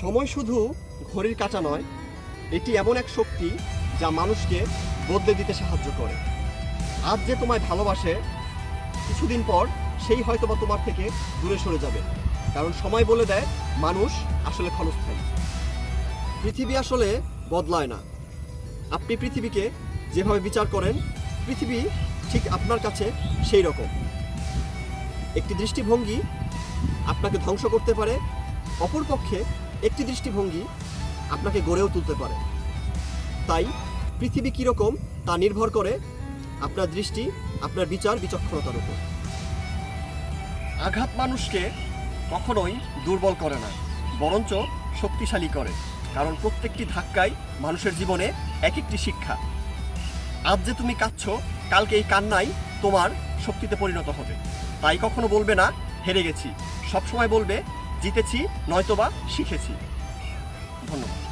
সময় শুধু ঘড়ির কাঁটা নয়, এটি এমন এক শক্তি যা মানুষকে বদলে দিতে সাহায্য করে। আজ যে তোমায় ভালোবাসে, কিছুদিন পর সেই হয়তোবা তোমার থেকে দূরে সরে যাবে, কারণ সময় বলে দেয় মানুষ আসলে ক্ষণস্থায়ী। পৃথিবী আসলে বদলায় না। আপনি পৃথিবীকে যেভাবে বিচার করেন, পৃথিবী ঠিক আপনার কাছে সেই রকম। একটি দৃষ্টিভঙ্গি আপনাকে ধ্বংস করতে পারে, অপরপক্ষে একটি দৃষ্টিভঙ্গি আপনাকে গড়েও তুলতে পারে। তাই, পৃথিবী কীরকম তা নির্ভর করে আপনার দৃষ্টি, আপনার বিচার বিচক্ষণতার উপর। আঘাত মানুষকে কখনোই দুর্বল করে না, বরঞ্চ শক্তিশালী করে, কারণ প্রত্যেকটি ধাক্কাই মানুষের জীবনে এক একটি শিক্ষা। আজ যে তুমি কাঁদছো, কালকে এই কান্নাই তোমার শক্তিতে পরিণত হবে। তাই কখনো বলবে না, হেরে গেছি। সবসময় বলবে জিতেছি নয়তোবা শিখেছি। ধন্যবাদ।